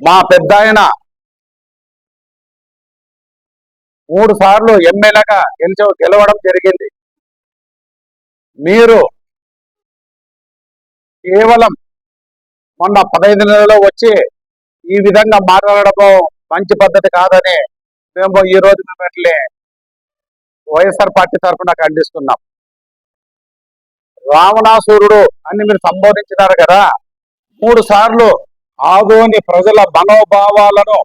మా పెద్ద ఆయన మూడు సార్లు ఎమ్మెల్యేగా గెలిచ గెలవడం జరిగింది. మీరు కేవలం మొన్న పదహైదు నెలలో వచ్చి ఈ విధంగా మాట్లాడడం మంచి పద్ధతి కాదని మేము ఈ రోజు మిమ్మల్ని వైఎస్ఆర్ పార్టీ తరఫున ఖండిస్తున్నాం. రావణాసురుడు అని మీరు సంబోధించినారు కదా మూడు సార్లు ఆదోని ప్రజల మనోభావాలను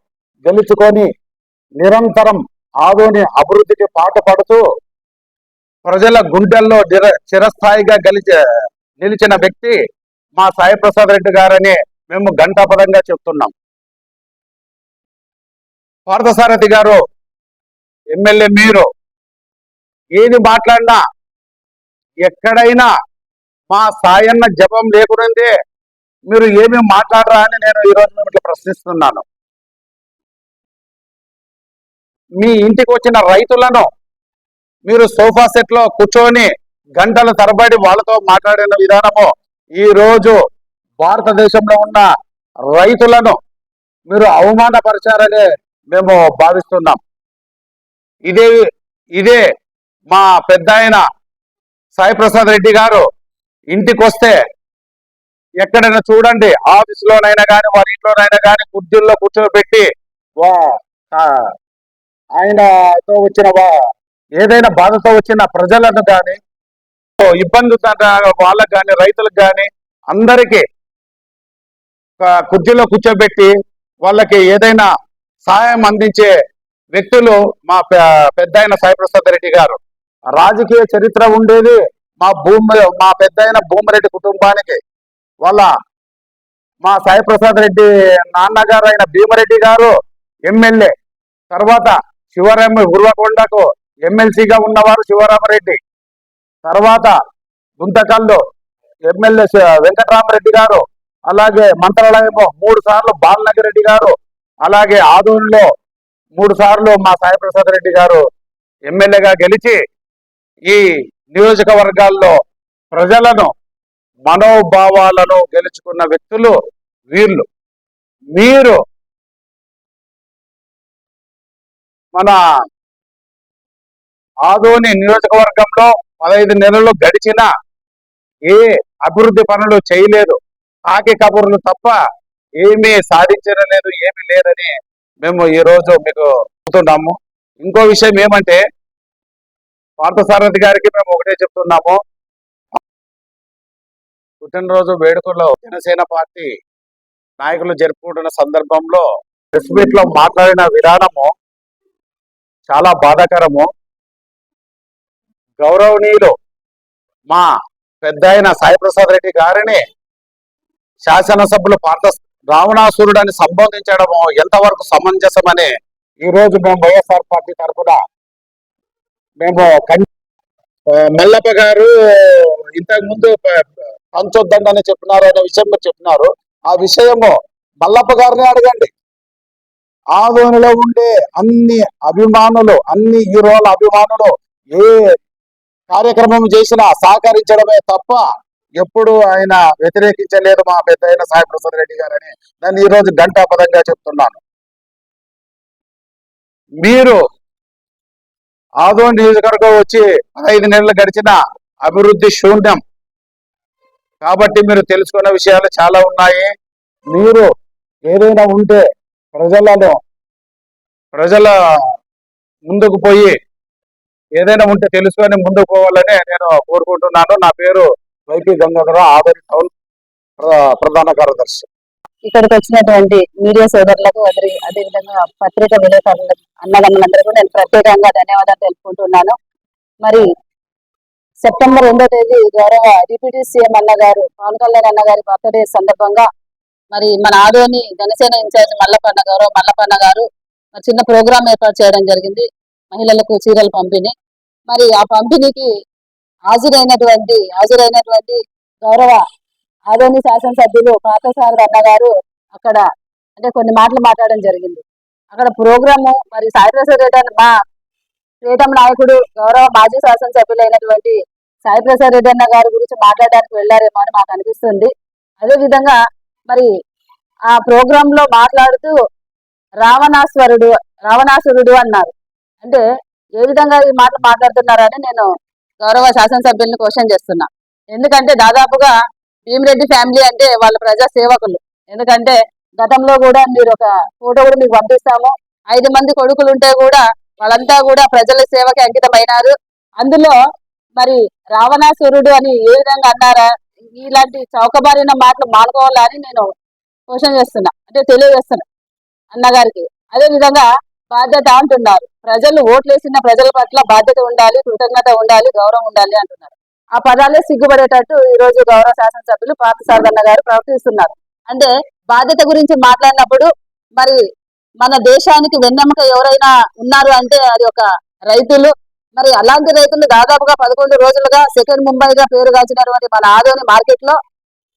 గెలుచుకొని నిరంతరం ఆదోని అభివృద్ధికి పాటుపడుతూ ప్రజల గుండెల్లో చిరస్థాయిగా గెలిచ నిలిచిన వ్యక్తి మా సాయిప్రసాద్ రెడ్డి గారని మేము గంటాపదంగా చెప్తున్నాం. పార్థసారథి గారు ఎమ్మెల్యే మీరు ఏది మాట్లాడినా ఎక్కడైనా మా సాయన్న జపం లేకునందే మీరు ఏమేమి మాట్లాడరా అని నేను ఈరోజు మిమ్మల్ని ప్రశ్నిస్తున్నాను. మీ ఇంటికి వచ్చిన రైతులను మీరు సోఫా సెట్లో కూర్చొని గంటల తరబడి వాళ్ళతో మాట్లాడిన విధానము ఈరోజు భారతదేశంలో ఉన్న రైతులను మీరు అవమానపరిచారని మేము భావిస్తున్నాం. ఇదే ఇదే మా పెద్ద ఆయన సాయిప్రసాద్ రెడ్డి గారు ఇంటికి వస్తే ఎక్కడైనా చూడండి ఆఫీస్ లోనైనా కానీ వారి ఇంట్లోనైనా కానీ కుర్చీల్లో కూర్చోబెట్టి వా ఆయనతో వచ్చిన వా- ఏదైనా బాధతో వచ్చిన ప్రజలను కానీ ఇబ్బంది వాళ్ళకు కానీ రైతులకు కానీ అందరికీ కుర్చీలో కూర్చోబెట్టి వాళ్ళకి ఏదైనా సహాయం అందించే వ్యక్తులు మా పెద్ద ఆయన సాయిప్రసాద్ రెడ్డి గారు. రాజకీయ చరిత్ర ఉండేది మా భూమి మా పెద్ద భూమిరెడ్డి కుటుంబానికి. వాళ్ళ మా సాయిప్రసాద్ రెడ్డి నాన్నగారు అయిన భీమరెడ్డి గారు ఎమ్మెల్యే తర్వాత శివరామ ఉర్వకొండకు ఎమ్మెల్సీగా ఉన్నవారు శివరామరెడ్డి తర్వాత గుంతకల్లు ఎమ్మెల్యే వెంకటరామరెడ్డి గారు అలాగే మంత్రాలయంలో మూడు సార్లు బాలనగర్ రెడ్డి గారు అలాగే ఆదూరులో మూడు సార్లు మా సాయిప్రసాద్ రెడ్డి గారు ఎమ్మెల్యేగా గెలిచి ఈ నియోజకవర్గాల్లో ప్రజలను మనోభావాలను గెలుచుకున్న వ్యక్తులు వీళ్ళు. మీరు మన ఆదోని నియోజకవర్గంలో పదహైదు నెలలు గడిచిన ఏ అభివృద్ధి పనులు చేయలేదు. కాకి కబుర్లు తప్ప ఏమీ సాధించలేదు ఏమీ లేదని మేము ఈ రోజు మీకు చెప్తున్నాము ఇంకో విషయం ఏమంటే పార్థసారథి గారికి మేము ఒకటే చెప్తున్నాము. పుట్టినరోజు వేడుకల్లో జనసేన పార్టీ నాయకులు జరుపుకుంటున్న సందర్భంలో ప్రెస్ మీట్లో మాట్లాడిన విధానము చాలా బాధాకరము. గౌరవనీయులు మా పెద్ద ఆయన సాయిప్రసాద్ రెడ్డి గారిని శాసనసభ్యులు పార్థ రావణాసురుడు అని సంబోధించడము ఎంతవరకు సమంజసమని ఈ రోజు మేము వైఎస్ఆర్ పార్టీ తరఫున మేము మల్లప్ప గారు ఇంతకు ముందు పంచొద్దండి అని చెప్పినారు అనే విషయం మీరు చెప్పినారు. ఆ విషయము మల్లప్ప గారిని అడగండి. ఆదోనిలో ఉండే అన్ని అభిమానులు అన్ని హీరోల అభిమానులు ఏ కార్యక్రమం చేసినా సహకరించడమే తప్ప ఎప్పుడు ఆయన వ్యతిరేకించలేదు మా పెద్ద అయిన సాయి ప్రసాద్ రెడ్డి గారని. దాన్ని ఈరోజు గంటాపదంగా చెప్తున్నాను. మీరు ఆదో నియోజకవర్గం వచ్చి ఐదు నెలలు గడిచిన అభివృద్ధి శూన్యం. కాబట్టి మీరు తెలుసుకున్న విషయాలు చాలా ఉన్నాయి. మీరు ఏదైనా ఉంటే ప్రజలను ప్రజల ముందుకు పోయి ఏదైనా ఉంటే తెలుసుకొని ముందుకు పోవాలని నేను కోరుకుంటున్నాను. నా పేరు వైపీ గంగాధర ఆదరి టౌన్ ప్ర- ప్రధాన కార్యదర్శి. ఇక్కడికి వచ్చినటువంటి మీడియా సోదరులకు అదే అదేవిధంగా పత్రిక విలేకరులకు అన్నదమ్ములందరూ నేను ప్రత్యేకంగా ధన్యవాదాలు తెలుపుకుంటున్నాను. మరి సెప్టెంబర్ రెండో తేదీ గౌరవ డిప్యూటీ సీఎం అన్న గారు పవన్ కళ్యాణ్ అన్న గారి బర్త్డే సందర్భంగా మరి మన ఆదోని జనసేన ఇన్ఛార్జ్ మల్లపన్న గౌరవ మల్లపన్న గారు మరి చిన్న ప్రోగ్రాం ఏర్పాటు చేయడం జరిగింది మహిళలకు చీరలు పంపిణీ. మరి ఆ పంపిణీకి హాజరైనటువంటి హాజరైనటువంటి గౌరవ ఆదోని శాసనసభ్యులు పార్థసారథి అన్నగారు అక్కడ అంటే కొన్ని మాటలు మాట్లాడడం జరిగింది. అక్కడ ప్రోగ్రాము మరి సాయిప్రసాద్ రెడ్డి అన్న మా ప్రీతం నాయకుడు గౌరవ మాజీ శాసనసభ్యులైనటువంటి సాయిప్రసాద్ రెడ్డి అన్న గారి గురించి మాట్లాడడానికి వెళ్ళారేమో అని మాకు అనిపిస్తుంది. అదేవిధంగా మరి ఆ ప్రోగ్రామ్లో మాట్లాడుతూ రావణాశ్వరుడు రావణాసురుడు అన్నారు. అంటే ఏ విధంగా ఈ మాటలు మాట్లాడుతున్నారని నేను గౌరవ శాసనసభ్యుల్ని క్వశ్చన్ చేస్తున్నా. ఎందుకంటే దాదాపుగా భీమిరెడ్డి ఫ్యామిలీ అంటే వాళ్ళ ప్రజా సేవకులు ఎందుకంటే గతంలో కూడా మీరు ఒక ఫోటో కూడా మీకు పంపిస్తాము. ఐదు మంది కొడుకులు ఉంటే కూడా వాళ్ళంతా కూడా ప్రజల సేవకి అంకితమైనారు. అందులో మరి రావణాసురుడు అని ఏ విధంగా అన్నారా? ఇలాంటి చౌకబారిన మాటలు మానుకోవాలని నేను క్వశ్చన్ చేస్తున్నా. అంటే తెలియజేస్తున్నా అన్నగారికి. అదే విధంగా బాధ్యత అంటున్నారు. ప్రజలు ఓట్లేసిన ప్రజల పట్ల బాధ్యత ఉండాలి కృతజ్ఞత ఉండాలి గౌరవం ఉండాలి అంటున్నారు. ఆ పదాలే సిగ్గుపడేటట్టు ఈ రోజు గౌరవ శాసనసభ్యులు పార్థసారథన్న గారు ప్రవర్తిస్తున్నారు. అంటే బాధ్యత గురించి మాట్లాడినప్పుడు మరి మన దేశానికి వెన్నెముక ఎవరైనా ఉన్నారు అంటే అది ఒక రైతులు. మరి అలాంటి రైతులు దాదాపుగా పదకొండు రోజులుగా సెకండ్ ముంబైగా పేరుగాంచినటువంటి మన ఆదోని మార్కెట్లో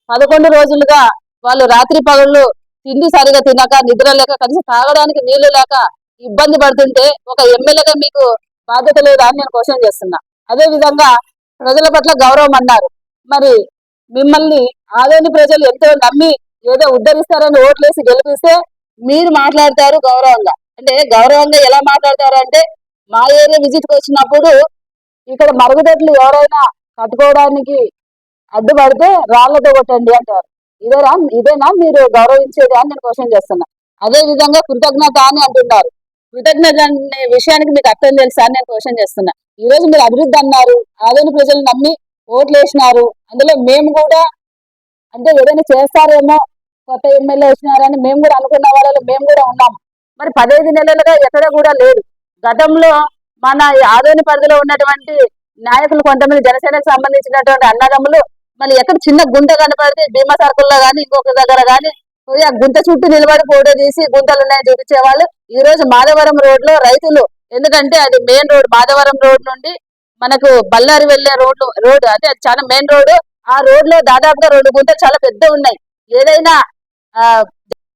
పదకొండు రోజులుగా వాళ్ళు రాత్రి పగళ్ళు తిండి సరిగా తినక నిద్ర లేక కనీసం తాగడానికి నీళ్ళు లేక ఇబ్బంది పడుతుంటే ఒక ఎమ్మెల్యేగా మీకు బాధ్యత లేదా అని నేను క్వశ్చన్ చేస్తున్నా. అదే విధంగా ప్రజల పట్ల గౌరవం అన్నారు. మరి మిమ్మల్ని ఆదోని ప్రజలు ఎంతో నమ్మి ఏదో ఉద్ధరిస్తారని ఓట్లేసి గెలిపిస్తే మీరు మాట్లాడతారు గౌరవంగా. అంటే గౌరవంగా ఎలా మాట్లాడతారు అంటే మా ఏరియా విజిట్కి వచ్చినప్పుడు ఇక్కడ మరుగుదొడ్లు ఎవరైనా కట్టుకోవడానికి అడ్డుపడితే రాళ్ళతో కొట్టండి అంటారు. ఇదేనా? ఇదేనా? మీరు గౌరవించేది అని నేను క్వశ్చన్ చేస్తున్నా. అదే విధంగా కృతజ్ఞత అని అంటున్నారు. కృతజ్ఞత అనే విషయానికి మీకు అర్థం తెలుసా అని నేను క్వశ్చన్ చేస్తున్నా. ఈ రోజు మీరు అభివృద్ధి అన్నారు ఆదోని ప్రజలు నమ్మి ఓట్లు వేసినారు. అందులో మేము కూడా అంటే ఏదైనా చేస్తారేమో కొత్త ఎమ్మెల్యే వచ్చినారని మేము కూడా అనుకున్న వాళ్ళలో మేము కూడా ఉన్నాం. మరి పదహైదు నెలలుగా ఎక్కడ కూడా లేదు. గతంలో మన ఆదోని పరిధిలో ఉన్నటువంటి నాయకులు కొంతమంది జనసేనకు సంబంధించినటువంటి అన్నదమ్ములు మళ్ళీ ఎక్కడ చిన్న గుంట కనపడితే భీమా సర్కుల్లో కానీ ఇంకొక దగ్గర కానీ పోయి ఆ గుంత చుట్టూ నిలబడి ఫోటో తీసి గుంతలు ఉన్నాయని చూపించేవాళ్ళు. ఈ రోజు మాధవరం రోడ్లో రైతులు ఎందుకంటే అది మెయిన్ రోడ్ మాధవరం రోడ్ నుండి మనకు బళ్ళారి వెళ్ళే రోడ్లు రోడ్ అంటే అది చాలా మెయిన్ రోడ్ ఆ రోడ్లో దాదాపుగా రెండు గుంతలు చాలా పెద్ద ఉన్నాయి. ఏదైనా ఆ